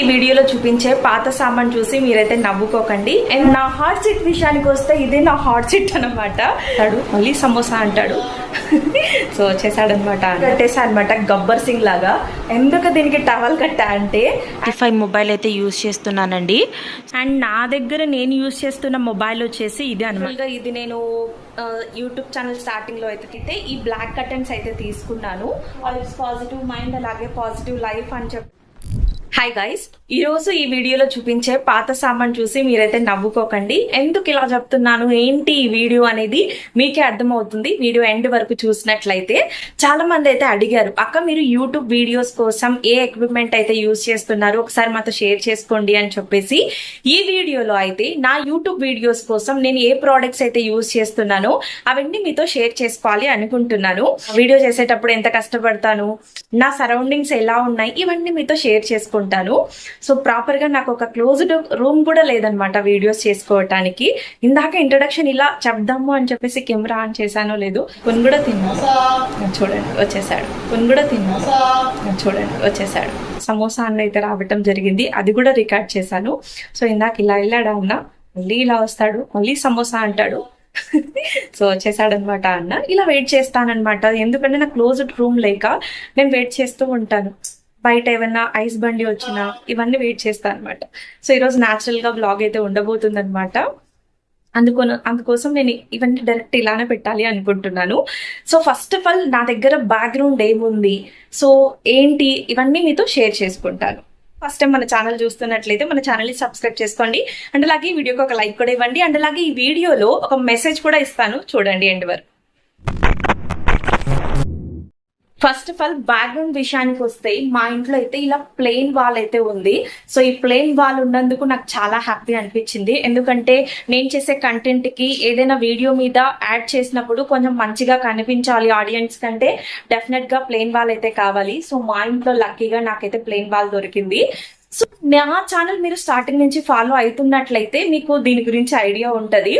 ఈ వీడియోలో చూపించే పాత సామాన్ చూసి మీరైతే నవ్వుకోకండి. అండ్ నా హాట్ సీట్ విషయానికి వస్తే ఇదే నా హాట్ సీట్ అనమాట అంటాడు మళ్ళీ సమోసా అంటాడు. సో వచ్చేసాడనమాట కట్టేసా అనమాట గబ్బర్ సింగ్ లాగా. ఎందుకు దీనికి టవల్ కట్టా అంటే ఫైవ్ మొబైల్ అయితే యూజ్ చేస్తున్నానండి. అండ్ నా దగ్గర నేను యూజ్ చేస్తున్న మొబైల్ వచ్చేసి ఇది అనమాట ఇది నేను యూట్యూబ్ ఛానల్ స్టార్టింగ్లో అయితే ఈ బ్లాక్ కటన్స్ అయితే తీసుకున్నాను. పాజిటివ్ మైండ్ అలాగే పాజిటివ్ లైఫ్ అని చెప్పి. హాయ్ గైస్ ఈ రోజు ఈ వీడియోలో చూపించే పాత సామాన్ చూసి మీరైతే నవ్వుకోకండి. ఎందుకు ఇలా చెప్తున్నాను? ఏంటి ఈ వీడియో అనేది మీకే అర్థమవుతుంది. వీడియో ఎండ్ వరకు చూసినట్లయితే చాలా మంది అయితే అడిగారు అక్క మీరు యూట్యూబ్ వీడియోస్ కోసం ఏ ఎక్విప్మెంట్ అయితే యూజ్ చేస్తున్నారు? ఒకసారి మాతో షేర్ చేసుకోండి అని చెప్పేసి ఈ వీడియోలో అయితే నా యూట్యూబ్ వీడియోస్ కోసం నేను ఏ ప్రోడక్ట్స్ అయితే యూస్ చేస్తున్నానో అవన్నీ మీతో షేర్ చేసుకోవాలి అనుకుంటున్నాను. వీడియో చేసేటప్పుడు ఎంత కష్టపడతాను? నా సరౌండింగ్స్ ఎలా ఉన్నాయి? ఇవన్నీ మీతో షేర్ చేసుకుంటాను. సో ప్రాపర్గా నాకు ఒక క్లోజ్డ్ రూమ్ కూడా లేదనమాట వీడియోస్ చేసుకోవటానికి. ఇందాక ఇంట్రొడక్షన్ ఇలా చెప్దాము అని చెప్పేసి కెమెరా ఆన్ చేశానో లేదు కొన్ని కూడా తిన్నాను. చూడండి వచ్చేసాడు. కొన్ని కూడా తిన్నా చూడండి వచ్చేసాడు. సమోసా అన్న అయితే రావటం జరిగింది. అది కూడా రికార్డ్ చేశాను. సో ఇందాక ఇలా వెళ్ళాడు అన్న? మళ్ళీ ఇలా వస్తాడు. మళ్ళీ సమోసా అంటాడు. సో వచ్చేసాడనమాట అన్న. ఇలా వెయిట్ చేస్తానన్నమాట. ఎందుకంటే నా క్లోజ్డ్ రూమ్ లేక నేను వెయిట్ చేస్తూ ఉంటాను. బయట ఏమైనా ఐస్ బండి వచ్చినా ఇవన్నీ వెయిట్ చేస్తాను అనమాట సో ఈరోజు న్యాచురల్గా బ్లాగ్ అయితే ఉండబోతుంది అనమాట అందుకో అందుకోసం నేను ఇవన్నీ డైరెక్ట్ ఇలానే పెట్టాలి అనుకుంటున్నాను. సో ఫస్ట్ ఆఫ్ ఆల్ నా దగ్గర బ్యాక్గ్రౌండ్ ఏముంది? సో ఏంటి? ఇవన్నీ మీతో షేర్ చేసుకుంటాను. ఫస్ట్ టైం మన ఛానల్ చూస్తున్నట్లయితే మన ఛానల్ని సబ్స్క్రైబ్ చేసుకోండి. అండ్ అలాగే ఈ వీడియోకి ఒక లైక్ కూడా ఇవ్వండి. అండ్ అలాగే ఈ వీడియోలో ఒక మెసేజ్ కూడా ఇస్తాను. చూడండి ఎండ్ వరకు. ఫస్ట్ ఆఫ్ ఆల్ బ్యాక్గ్రౌండ్ విషయానికి వస్తే మా ఇంట్లో అయితే ఇలా ప్లెయిన్ వాల్ అయితే ఉంది. సో ఈ ప్లెయిన్ వాల్ ఉన్నందుకు నాకు చాలా హ్యాపీ అనిపించింది. ఎందుకంటే నేను చేసే కంటెంట్కి ఏదైనా వీడియో మీద యాడ్ చేసినప్పుడు కొంచెం మంచిగా కనిపించాలి ఆడియన్స్ కంటే డెఫినెట్గా ప్లెయిన్ వాల్ అయితే కావాలి. సో మా ఇంట్లో లక్కీగా నాకైతే ప్లెయిన్ వాల్ దొరికింది. సో నా ఛానల్ మీరు స్టార్టింగ్ నుంచి ఫాలో అవుతున్నట్లయితే మీకు దీని గురించి ఐడియా ఉంటది.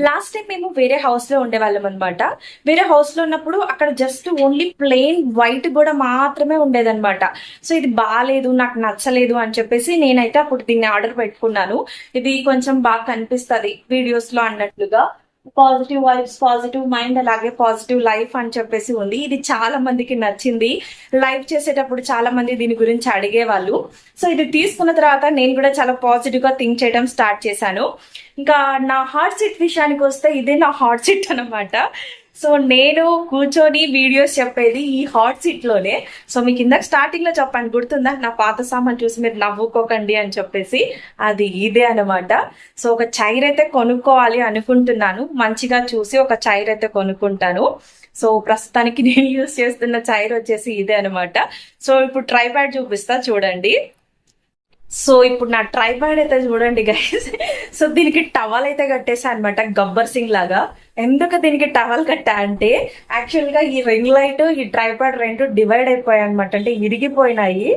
లాస్ట్ టైం మేము వేరే హౌస్లో ఉండేవాళ్ళం అనమాట వేరే హౌస్లో ఉన్నప్పుడు అక్కడ జస్ట్ ఓన్లీ ప్లెయిన్ వైట్ కూడా మాత్రమే ఉండేదన్నమాట. సో ఇది బాగాలేదు నాకు నచ్చలేదు అని చెప్పేసి నేనైతే అప్పుడు దీన్ని ఆర్డర్ పెట్టుకున్నాను. ఇది కొంచెం బాగా కనిపిస్తుంది వీడియోస్లో అన్నట్లుగా. పాజిటివ్ వైబ్స్ పాజిటివ్ మైండ్ అలాగే పాజిటివ్ లైఫ్ అని చెప్పేసి ఉంది. ఇది చాలా మందికి నచ్చింది. లైవ్ చేసేటప్పుడు చాలా మంది దీని గురించి అడిగేవాళ్ళు. సో ఇది తీసుకున్న తర్వాత నేను కూడా చాలా పాజిటివ్గా థింక్ చేయడం స్టార్ట్ చేశాను. ఇంకా నా హార్ట్ సెట్ విషయానికి వస్తే ఇదే నా హార్ట్ సెట్ అన్నమాట. సో నేను కూర్చొని వీడియోస్ చెప్పేది ఈ హాట్ సీట్లోనే. సో మీకు ఇందాక స్టార్టింగ్లో చెప్పాను గుర్తుందా? నా పాత సామాన్ చూసి మీరు నవ్వుకోకండి అని చెప్పేసి అది ఇదే అనమాట సో ఒక చైర్ అయితే కొనుక్కోవాలి అనుకుంటున్నాను. మంచిగా చూసి ఒక చైర్ అయితే కొనుక్కుంటాను. సో ప్రస్తుతానికి నేను యూస్ చేస్తున్న చైర్ వచ్చేసి ఇదే అనమాట సో ఇప్పుడు ట్రైప్యాడ్ చూపిస్తా చూడండి. సో ఇప్పుడు నా ట్రైపాడ్ అయితే చూడండి గైస్ సో దీనికి టవల్ అయితే కట్టేసా అనమాట గబ్బర్ సింగ్ లాగా. ఎందుకు దీనికి టవల్ కట్టా అంటే యాక్చువల్గా ఈ రింగ్ లైట్ ఈ ట్రైపాడ్ రెండు డివైడ్ అయిపోయాయి అనమాట అంటే ఇరిగిపోయినాయి.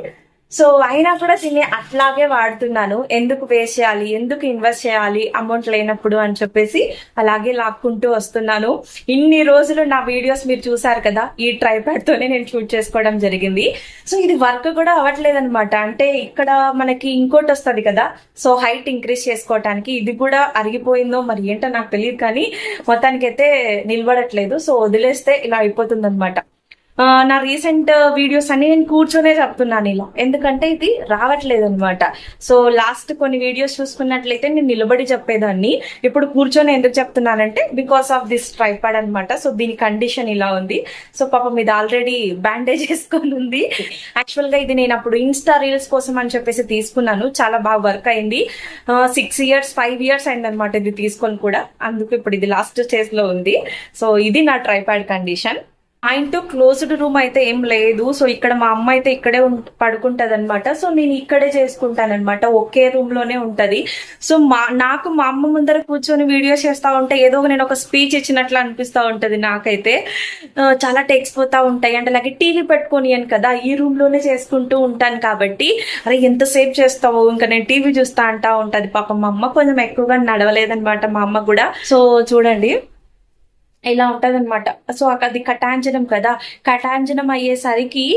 సో అయినా కూడా దీన్ని అట్లాగే వాడుతున్నాను. ఎందుకు వేస్ట్ చేయాలి? ఎందుకు ఇన్వెస్ట్ చేయాలి? అమౌంట్ లేనప్పుడు అని చెప్పేసి అలాగే లాక్కుంటూ వస్తున్నాను. ఇన్ని రోజులు నా వీడియోస్ మీరు చూసారు కదా ఈ ట్రైపాడ్ తోనే నేను షూట్ చేసుకోవడం జరిగింది. సో ఇది వర్క్ కూడా అవ్వట్లేదు అనమాట అంటే ఇక్కడ మనకి ఇంకోటి వస్తుంది కదా సో హైట్ ఇంక్రీజ్ చేసుకోవటానికి ఇది కూడా అరిగిపోయిందో మరి ఏంటో నాకు తెలియదు కానీ మొత్తానికైతే నిలబడట్లేదు. సో వదిలేస్తే ఇలా అయిపోతుంది అనమాట నా రీసెంట్ వీడియోస్ uh, అన్ని నేను కూర్చొనే చెప్తున్నాను ఇలా. ఎందుకంటే ఇది రావట్లేదు అనమాట సో లాస్ట్ కొన్ని వీడియోస్ చూసుకున్నట్లయితే నేను నిలబడి చెప్పేదాన్ని. ఇప్పుడు కూర్చొని ఎందుకు చెప్తున్నానంటే బికాస్ ఆఫ్ దిస్ ట్రైపాడ్ అనమాట సో దీని కండిషన్ ఇలా ఉంది. సో పాపం ఇది ఆల్రెడీ బ్యాండేజ్ వేసుకొని ఉంది. యాక్చువల్గా ఇది నేను అప్పుడు ఇన్స్టా రీల్స్ కోసం అని చెప్పేసి తీసుకున్నాను. చాలా బాగా వర్క్ అయింది. సిక్స్ ఇయర్స్ ఫైవ్ ఇయర్స్ అయింది అనమాట ఇది తీసుకొని కూడా. అందుకు ఇప్పుడు ఇది లాస్ట్ స్టేజ్లో ఉంది. సో ఇది నా ట్రైపాడ్ కండిషన్ మా ఇంట్లో క్లోజ్డ్ రూమ్ అయితే ఏం లేదు. సో ఇక్కడ మా అమ్మ అయితే ఇక్కడే పడుకుంటది అనమాట సో నేను ఇక్కడే చేసుకుంటాను అనమాట ఒకే రూమ్లోనే ఉంటది. సో మా నాకు మా అమ్మ ముందర కూర్చొని వీడియోస్ చేస్తా ఉంటే ఏదో ఒక నేను ఒక స్పీచ్ ఇచ్చినట్లు అనిపిస్తా ఉంటది నాకైతే. చాలా టెక్స్ పోతా ఉంటాయి. అంటే అలాగే టీవీ పెట్టుకోనియను కదా. ఈ రూమ్లోనే చేసుకుంటూ ఉంటాను కాబట్టి. అరే ఎంతసేపు చేస్తావు? ఇంకా నేను టీవీ చూస్తా అంటా ఉంటది. పాపం మా అమ్మ కొంచెం ఎక్కువగా నడవలేదనమాట మా అమ్మ కూడా. సో చూడండి. ఇలా ఉంటదన్నమాట. సో అది కటాంజనం కదా. కటాంజనం అయ్యేసరికి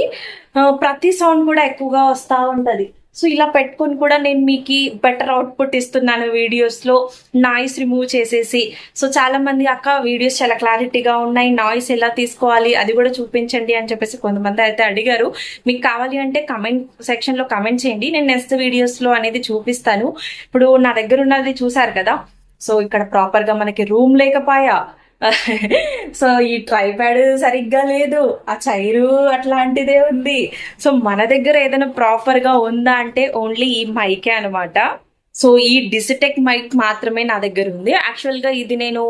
ప్రతి సౌండ్ కూడా ఎక్కువగా వస్తూ ఉంటుంది. సో ఇలా పెట్టుకొని కూడా నేను మీకు బెటర్ అవుట్పుట్ ఇస్తున్నాను వీడియోస్లో నాయిస్ రిమూవ్ చేసేసి. సో చాలా మంది అక్క వీడియోస్ చాలా క్లారిటీగా ఉన్నాయి నాయిస్ ఎలా తీసుకోవాలి అది కూడా చూపించండి అని చెప్పేసి కొంతమంది అయితే అడిగారు. మీకు కావాలి అంటే కమెంట్ సెక్షన్లో కమెంట్ చేయండి. నేను నెక్స్ట్ వీడియోస్లో అనేది చూపిస్తాను. ఇప్పుడు నా దగ్గర ఉన్నది చూసారు కదా. సో ఇక్కడ ప్రాపర్గా మనకి రూమ్ లేకపోయా? సో ఈ ట్రైప్యాడ్ సరిగ్గా లేదు. ఆ చైరు అట్లాంటిదే ఉంది. సో మన దగ్గర ఏదైనా ప్రాపర్గా ఉందా అంటే ఓన్లీ ఈ మైకే అనమాట సో ఈ డిజిటెక్ మైక్ మాత్రమే నా దగ్గర ఉంది. యాక్చువల్గా ఇది నేను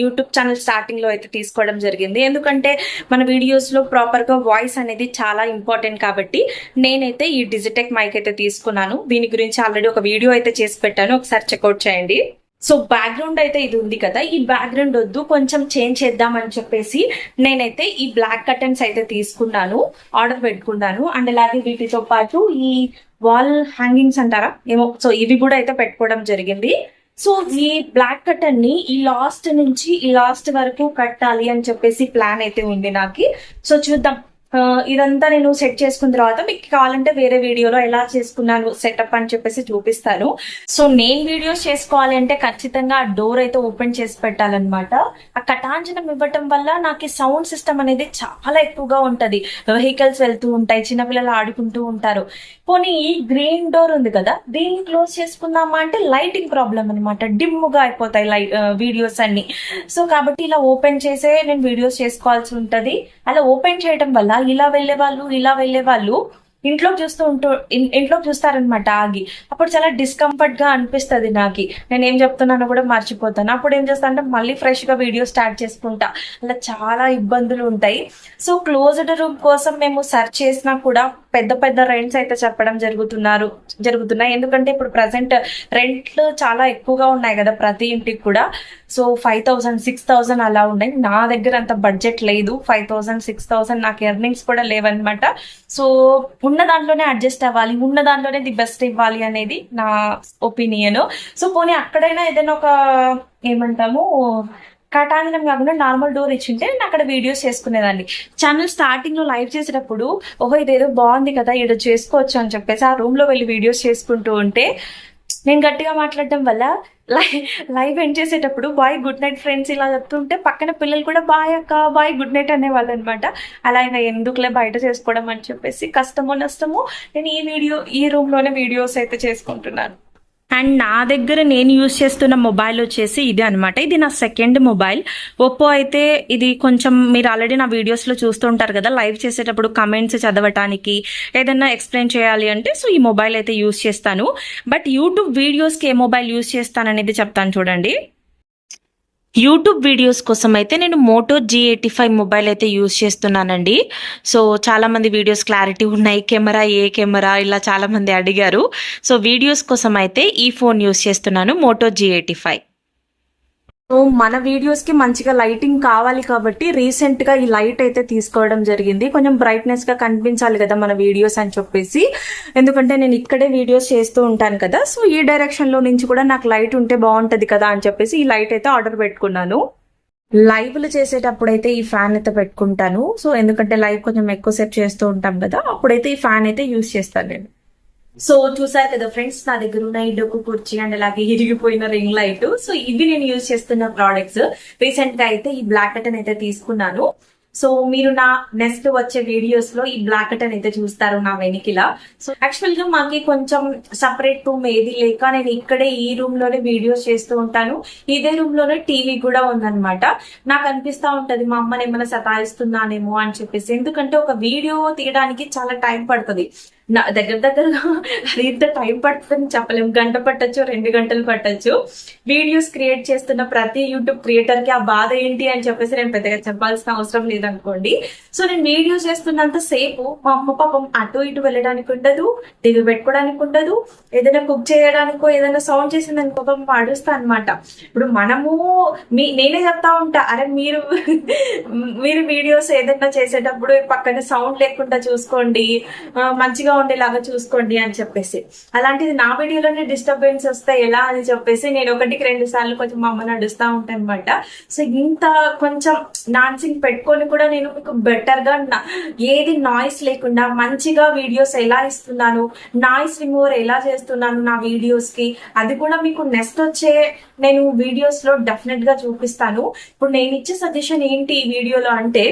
యూట్యూబ్ ఛానల్ స్టార్టింగ్లో అయితే తీసుకోవడం జరిగింది. ఎందుకంటే మన వీడియోస్లో ప్రాపర్గా వాయిస్ అనేది చాలా ఇంపార్టెంట్ కాబట్టి నేనైతే ఈ డిజిటెక్ మైక్ అయితే తీసుకున్నాను. దీని గురించి ఆల్రెడీ ఒక వీడియో అయితే చేసి పెట్టాను. ఒకసారి చెక్అవుట్ చేయండి. సో బ్యాక్గ్రౌండ్ అయితే ఇది ఉంది కదా ఈ బ్యాక్గ్రౌండ్ వద్దు కొంచెం చేంజ్ చేద్దామని చెప్పేసి నేనైతే ఈ బ్లాక్ కర్టన్స్ అయితే తీసుకున్నాను ఆర్డర్ పెట్టుకున్నాను. అండ్ అలాగే వీటితో పాటు ఈ వాల్ హ్యాంగింగ్స్ అంటారా? ఏమో సో ఇవి కూడా అయితే పెట్టుకోవడం జరిగింది. సో ఈ బ్లాక్ కర్టన్ని ఈ లాస్ట్ నుంచి ఈ లాస్ట్ వరకు కట్టాలి అని చెప్పేసి ప్లాన్ అయితే ఉంది నాకు. సో చూద్దాం. ఇదంతా నేను సెట్ చేసుకున్న తర్వాత మీకు కావాలంటే వేరే వీడియోలో ఎలా చేసుకున్నాను సెటప్ అని చెప్పేసి చూపిస్తాను. సో నేను వీడియోస్ చేసుకోవాలి అంటే ఖచ్చితంగా ఆ డోర్ అయితే ఓపెన్ చేసి పెట్టాలన్నమాట. ఆ కటాంజనం ఇవ్వటం వల్ల నాకు సౌండ్ సిస్టమ్ అనేది చాలా ఎక్కువగా ఉంటది. వెహికల్స్ వెళ్తూ ఉంటాయి చిన్నపిల్లలు ఆడుకుంటూ ఉంటారు. పోనీ ఈ గ్రీన్ డోర్ ఉంది కదా దీన్ని క్లోజ్ చేసుకుందామా అంటే లైటింగ్ ప్రాబ్లం అనమాట డిమ్గా అయిపోతాయి లైట్ వీడియోస్ అన్ని. సో కాబట్టి ఇలా ఓపెన్ చేసే నేను వీడియోస్ చేసుకోవాల్సి ఉంటది. అలా ఓపెన్ చేయడం వల్ల ఇలా వెళ్ళే వాళ్ళు ఇలా వెళ్ళే వాళ్ళు ఇంట్లోకి చూస్తూ ఉంటూ ఇంట్లో ఇంట్లోకి చూస్తారనమాట ఆగి. అప్పుడు చాలా డిస్కంఫర్ట్గా అనిపిస్తుంది నాకు. నేను ఏం చెప్తున్నానో కూడా మర్చిపోతాను. అప్పుడు ఏం చేస్తా అంటే మళ్ళీ ఫ్రెష్గా వీడియో స్టార్ట్ చేసుకుంటా. అలా చాలా ఇబ్బందులు ఉంటాయి. సో క్లోజ్డ్ రూమ్ కోసం మేము సెర్చ్ చేసినా కూడా పెద్ద పెద్ద రెంట్స్ అయితే చెప్పడం జరుగుతున్నారు జరుగుతున్నాయి. ఎందుకంటే ఇప్పుడు ప్రజెంట్ రెంట్లు చాలా ఎక్కువగా ఉన్నాయి కదా ప్రతి ఇంటికి కూడా. So five thousand six thousand అలా ఉన్నాయి. నా దగ్గర అంత బడ్జెట్ లేదు. ఫైవ్ థౌసండ్ సిక్స్ థౌసండ్ నాకు ఎర్నింగ్స్ కూడా లేవన్నమాట. సో ఉన్న దాంట్లోనే అడ్జస్ట్ అవ్వాలి. ఉన్న దాంట్లోనే ది బెస్ట్ ఇవ్వాలి అనేది నా ఒపీనియన్ సో పోనీ అక్కడైనా ఏదైనా ఒక ఏమంటాము కటాంగనం కాకుండా నార్మల్ డోర్ ఇచ్చింటే నేను అక్కడ వీడియోస్ చేసుకునేదాన్ని. ఛానల్ స్టార్టింగ్లో లైవ్ చేసేటప్పుడు ఓహో ఇదేదో బాగుంది కదా ఇక్కడ చేసుకోవచ్చు అని చెప్పేసి ఆ రూమ్లో వెళ్ళి వీడియోస్ చేసుకుంటూ ఉంటే నేను గట్టిగా మాట్లాడడం వల్ల లైవ్ లైవ్ ఎండ్ చేసేటప్పుడు బాయ్ గుడ్ నైట్ ఫ్రెండ్స్ ఇలా చెప్తుంటే పక్కన పిల్లలు కూడా బాయ్ అక్క బాయ్ గుడ్ నైట్ అనేవాళ్ళు అనమాట అలా ఇంకా ఎందుకులే బయట చేసుకోవడం అని చెప్పేసి కష్టమో నష్టమో నేను ఈ వీడియో ఈ రూమ్లోనే వీడియోస్ అయితే చేసుకుంటున్నాను. అండ్ నా దగ్గర నేను యూజ్ చేస్తున్న మొబైల్ వచ్చేసి ఇది అనమాట ఇది నా సెకండ్ మొబైల్. ఒప్పో అయితే ఇది కొంచెం మీరు ఆల్రెడీ నా వీడియోస్లో చూస్తుంటారు కదా లైవ్ చేసేటప్పుడు కమెంట్స్ చదవటానికి ఏదన్నా ఎక్స్ప్లెయిన్ చేయాలి అంటే సో ఈ మొబైల్ అయితే యూజ్ చేస్తాను. బట్ యూట్యూబ్ వీడియోస్కి ఏ మొబైల్ యూజ్ చేస్తాననేది చెప్తాను చూడండి. యూట్యూబ్ వీడియోస్ కోసం అయితే నేను Moto G eighty five mobile అయితే యూజ్ చేస్తున్నానండి. సో చాలామంది వీడియోస్ క్లారిటీ ఉన్నాయి. కెమెరా ఏ కెమెరా ఇలా చాలామంది అడిగారు. సో వీడియోస్ కోసం అయితే ఈ ఫోన్ యూజ్ చేస్తున్నాను Moto G eighty five so మన వీడియోస్కి మంచిగా లైటింగ్ కావాలి కాబట్టి రీసెంట్గా ఈ లైట్ అయితే తీసుకోవడం జరిగింది. కొంచెం బ్రైట్నెస్గా కనిపించాలి కదా మన వీడియోస్ అని చెప్పేసి. ఎందుకంటే నేను ఇక్కడే వీడియోస్ చేస్తూ ఉంటాను కదా. సో ఈ డైరెక్షన్లో నుంచి కూడా నాకు లైట్ ఉంటే బాగుంటది కదా అని చెప్పేసి ఈ లైట్ అయితే ఆర్డర్ పెట్టుకున్నాను. లైవ్లు చేసేటప్పుడు అయితే ఈ ఫ్యాన్ అయితే పెట్టుకుంటాను. సో ఎందుకంటే లైవ్ కొంచెం ఎక్కువసేపు చేస్తూ ఉంటాం కదా. అప్పుడైతే ఈ ఫ్యాన్ అయితే యూస్ చేస్తాను నేను. సో చూసారు కదా ఫ్రెండ్స్ నా దగ్గర ఉన్న ఈ డొక్కు కుర్చీ అండ్ అలాగే ఇరిగిపోయిన రింగ్ లైట్ సో ఇవి నేను యూజ్ చేస్తున్న ప్రోడక్ట్స్ రీసెంట్గా అయితే ఈ బ్లాక్ కటన్ అయితే తీసుకున్నాను. సో మీరు నా నెక్స్ట్ వచ్చే వీడియోస్లో ఈ బ్లాక్ కటన్ అయితే చూస్తారు నా వెనికిల. సో యాక్చువల్గా మాకి కొంచెం సపరేట్ రూమ్ ఏది లేక నేను ఇక్కడే ఈ రూమ్లోనే వీడియోస్ చేస్తూ ఉంటాను. ఇదే రూమ్లోనే టీవీ కూడా ఉందన్నమాట. నాకు అనిపిస్తా ఉంటది మా అమ్మని ఏమైనా సతాయిస్తున్నానేమో అని చెప్పేసి. ఎందుకంటే ఒక వీడియో తీయడానికి చాలా టైం పడుతుంది. నా దగ్గర దగ్గరగా అది ఇంత టైం పడుతుందని చెప్పలేము గంట పట్టచ్చు రెండు గంటలు పట్టచ్చు. వీడియోస్ క్రియేట్ చేస్తున్న ప్రతి యూట్యూబ్ క్రియేటర్కి ఆ బాధ ఏంటి అని చెప్పేసి నేను పెద్దగా చెప్పాల్సిన అవసరం లేదనుకోండి. సో నేను వీడియోస్ చేస్తున్నంత సేపు మా అమ్మ పాపం అటు ఇటు వెళ్ళడానికి ఉండదు దిగు పెట్టుకోవడానికి ఉండదు ఏదైనా కుక్ చేయడానికో ఏదైనా సౌండ్ చేసిందని పాపం పాడుస్తా అనమాట ఇప్పుడు మనము మీ నేనే చెప్తా ఉంటా అరే మీరు మీరు వీడియోస్ ఏదైనా చేసేటప్పుడు పక్కన సౌండ్ లేకుండా చూసుకోండి. మంచిగా ఉండేలాగా చూసుకోండి అని చెప్పేసి. అలాంటిది నా వీడియోలోనే డిస్టర్బెన్స్ వస్తే ఎలా అని చెప్పేసి నేను ఒకటికి రెండు సార్లు కొంచెం మా అమ్మ నడుస్తూ ఉంటాను అనమాట సో ఇంత కొంచెం డాన్సింగ్ పెట్టుకొని కూడా నేను మీకు బెటర్గా ఏది నాయిస్ లేకుండా మంచిగా వీడియోస్ ఎలా ఇస్తున్నాను నాయిస్ రిమూవర్ ఎలా చేస్తున్నాను నా వీడియోస్కి అది కూడా మీకు నెక్స్ట్ వచ్చే నేను వీడియోస్లో డెఫినెట్గా చూపిస్తాను. ఇప్పుడు నేను ఇచ్చే సజెషన్ ఏంటి ఈ వీడియోలో అంటే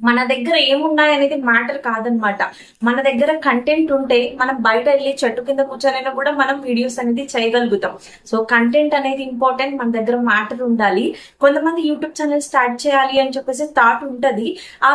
మన దగ్గర ఏమున్నాయి అనేది మ్యాటర్ కాదనమాట మన దగ్గర కంటెంట్ ఉంటే మనం బయట వెళ్ళి చెట్టు కింద కూర్చొనైనా కూడా మనం వీడియోస్ అనేది చేయగలుగుతాం. సో కంటెంట్ అనేది ఇంపార్టెంట్ మన దగ్గర మ్యాటర్ ఉండాలి. కొంతమంది యూట్యూబ్ ఛానల్ స్టార్ట్ చేయాలి అని చెప్పేసి థాట్ ఉంటది. ఆ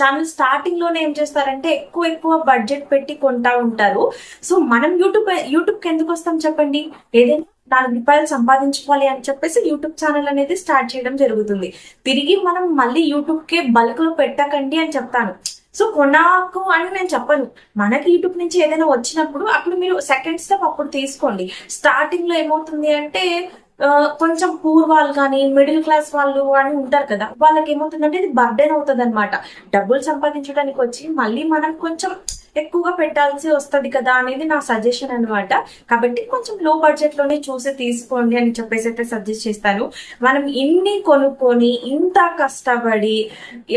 ఛానల్ స్టార్టింగ్లోనే ఏం చేస్తారంటే ఎక్కువ ఎక్కువ బడ్జెట్ పెట్టి కొంటా ఉంటారు. సో మనం యూట్యూబ్ యూట్యూబ్కి ఎందుకు వస్తాం చెప్పండి? ఏదైనా నాలుగు రూపాయలు సంపాదించుకోవాలి అని చెప్పేసి యూట్యూబ్ ఛానల్ అనేది స్టార్ట్ చేయడం జరుగుతుంది. తిరిగి మనం మళ్ళీ యూట్యూబ్కే బల్క్లో పెట్టకండి అని చెప్తాను. సో కొనాకు అని నేను చెప్పను. మనకి యూట్యూబ్ నుంచి ఏదైనా వచ్చినప్పుడు అప్పుడు మీరు సెకండ్ స్టెప్ అప్పుడు తీసుకోండి. స్టార్టింగ్లో ఏమవుతుంది అంటే కొంచెం పూర్ వాళ్ళు కానీ మిడిల్ క్లాస్ వాళ్ళు అని ఉంటారు కదా వాళ్ళకి ఏమవుతుందంటే ఇది బర్డెన్ అవుతుంది అనమాట డబ్బులు సంపాదించడానికి వచ్చి మళ్ళీ మనం కొంచెం ఎక్కువగా పెట్టాల్సి వస్తుంది కదా అనేది నా సజెషన్ అనమాట కాబట్టి కొంచెం లో బడ్జెట్లోనే చూసి తీసుకోండి అని చెప్పేసి అయితే సజెస్ట్ చేస్తాను మనం ఇన్ని కొనుక్కొని ఇంత కష్టపడి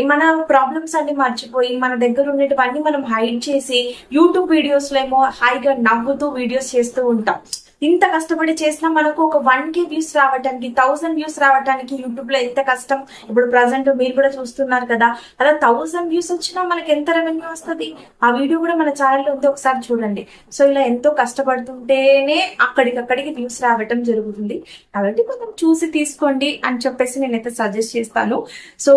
మన ప్రాబ్లమ్స్ అన్ని మర్చిపోయి మన దగ్గర ఉండేటివన్నీ మనం హైడ్ చేసి యూట్యూబ్ వీడియోస్లో ఏమో హాయిగా నవ్వుతూ వీడియోస్ చేస్తూ ఉంటాం. ఇంత కష్టపడి చేసినా మనకు ఒక వన్ కే వ్యూస్ రావడానికి థౌసండ్ వ్యూస్ రావడానికి యూట్యూబ్లో ఎంత కష్టం? ఇప్పుడు ప్రజెంట్ మీరు కూడా చూస్తున్నారు కదా. అలా థౌసండ్ వ్యూస్ వచ్చినా మనకి ఎంత రెవెన్యూ వస్తుంది? ఆ వీడియో కూడా మన ఛానల్లో ఉంది ఒకసారి చూడండి. సో ఇలా ఎంతో కష్టపడుతుంటేనే అక్కడికక్కడికి వ్యూస్ రావటం జరుగుతుంది. కాబట్టి కొంచెం చూసి తీసుకోండి అని చెప్పేసి నేనైతే సజెస్ట్ చేస్తాను. సో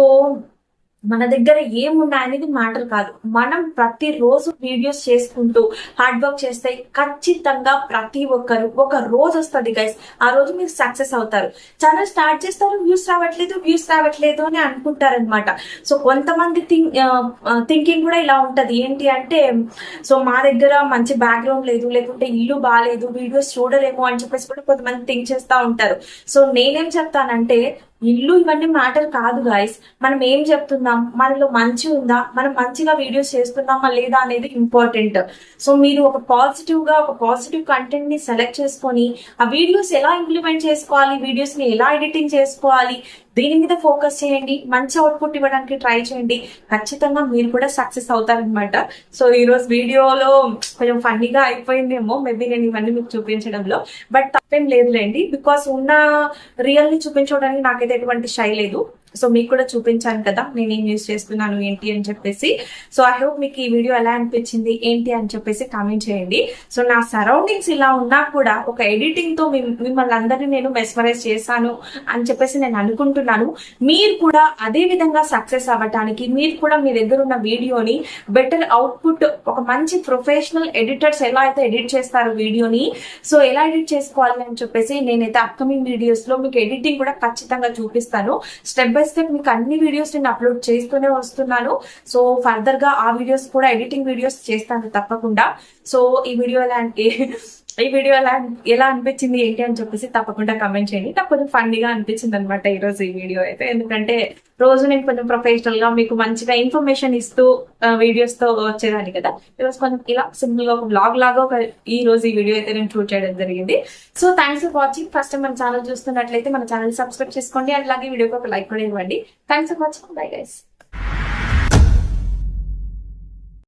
మన దగ్గర ఏమున్నా అనేది మ్యాటర్ కాదు. మనం ప్రతిరోజు వీడియోస్ చేసుకుంటూ హార్డ్ వర్క్ చేస్తే ఖచ్చితంగా ప్రతి ఒక్కరు ఒక రోజు వస్తుంది గైస్ ఆ రోజు మీరు సక్సెస్ అవుతారు. ఛానల్ స్టార్ట్ చేస్తారు వ్యూస్ రావట్లేదు వ్యూస్ రావట్లేదు అని అనుకుంటారనమాట సో కొంతమంది థింక్ థింకింగ్ కూడా ఇలా ఉంటది. ఏంటి అంటే సో మా దగ్గర మంచి బ్యాక్గ్రౌండ్ లేదు లేకుంటే ఇల్లు బాగాలేదు వీడియోస్ చూడలేము అని చెప్పేసి కూడా కొంతమంది థింక్ చేస్తూ ఉంటారు. సో నేనేం చెప్తానంటే ఇల్లు ఇవన్నీ మ్యాటర్ కాదు గాయస్ మనం ఏం చెప్తున్నాం? మనలో మంచి ఉందా? మనం మంచిగా వీడియోస్ చేస్తున్నామా లేదా అనేది ఇంపార్టెంట్ సో మీరు ఒక పాజిటివ్గా ఒక పాజిటివ్ కంటెంట్ని సెలెక్ట్ చేసుకొని ఆ వీడియోస్ ఎలా ఇంప్లిమెంట్ చేసుకోవాలి? వీడియోస్ని ఎలా ఎడిటింగ్ చేసుకోవాలి? దీని మీద ఫోకస్ చేయండి మంచి అవుట్పుట్ ఇవ్వడానికి ట్రై చేయండి. ఖచ్చితంగా మీరు కూడా సక్సెస్ అవుతారనమాట సో ఈ రోజు వీడియోలో కొంచెం ఫన్నీగా అయిపోయిందేమో మేబీ నేను ఇవన్నీ మీకు చూపించడంలో. బట్ తప్పేం లేదులేండి బికాస్ ఉన్న రియల్ని చూపించడానికి నాకైతే ఎటువంటి షై లేదు. సో మీకు కూడా చూపించాను కదా నేను ఏం యూస్ చేస్తున్నాను ఏంటి అని చెప్పేసి. సో ఐ హోప్ మీకు ఈ వీడియో ఎలా అనిపించింది ఏంటి అని చెప్పేసి కామెంట్ చేయండి. సో నా సరౌండింగ్స్ ఇలా ఉన్నా కూడా ఒక ఎడిటింగ్తో మిమ్మల్ని అందరినీ నేను మెస్మరైజ్ చేశాను అని చెప్పేసి నేను అనుకుంటున్నాను. మీరు కూడా అదే విధంగా సక్సెస్ అవ్వటానికి మీరు కూడా మీ దగ్గర ఉన్న వీడియోని బెటర్ అవుట్పుట్ ఒక మంచి ప్రొఫెషనల్ ఎడిటర్స్ ఎలా అయితే ఎడిట్ చేస్తారు వీడియోని సో ఎలా ఎడిట్ చేసుకోవాలి అని చెప్పేసి నేనైతే అప్కమింగ్ వీడియోస్లో మీకు ఎడిటింగ్ కూడా ఖచ్చితంగా చూపిస్తాను. స్టెప్ బై స్టెప్ మీకు అన్ని వీడియోస్ నేను అప్లోడ్ చేస్తూనే వస్తున్నాను. సో ఫర్దర్గా ఆ వీడియోస్ కూడా ఎడిటింగ్ వీడియోస్ చేస్తాను తప్పకుండా. సో ఈ వీడియో లాంటి ఈ వీడియో ఎలా ఎలా అనిపించింది ఏంటి అని చెప్పేసి తప్పకుండా కమెంట్ చేయండి. నాకు కొంచెం ఫన్నీగా అనిపించింది అనమాట ఈ రోజు ఈ వీడియో అయితే. ఎందుకంటే రోజు నేను కొంచెం ప్రొఫెషనల్గా మీకు మంచిగా ఇన్ఫర్మేషన్ ఇస్తూ వీడియోస్తో వచ్చేదాన్ని కదా. ఈరోజు కొంచెం ఇలా సింపుల్గా ఒక బ్లాగ్ లాగా ఒక ఈ రోజు ఈ వీడియో అయితే నేను షూట్ చేయడం జరిగింది. So thanks for watching first time మన ఛానల్ చూస్తున్నట్లయితే మన ఛానల్ సబ్స్క్రైబ్ చేసుకోండి. అలాగే వీడియోకి ఒక లైక్ కూడా ఇవ్వండి. Thanks for watching bye guys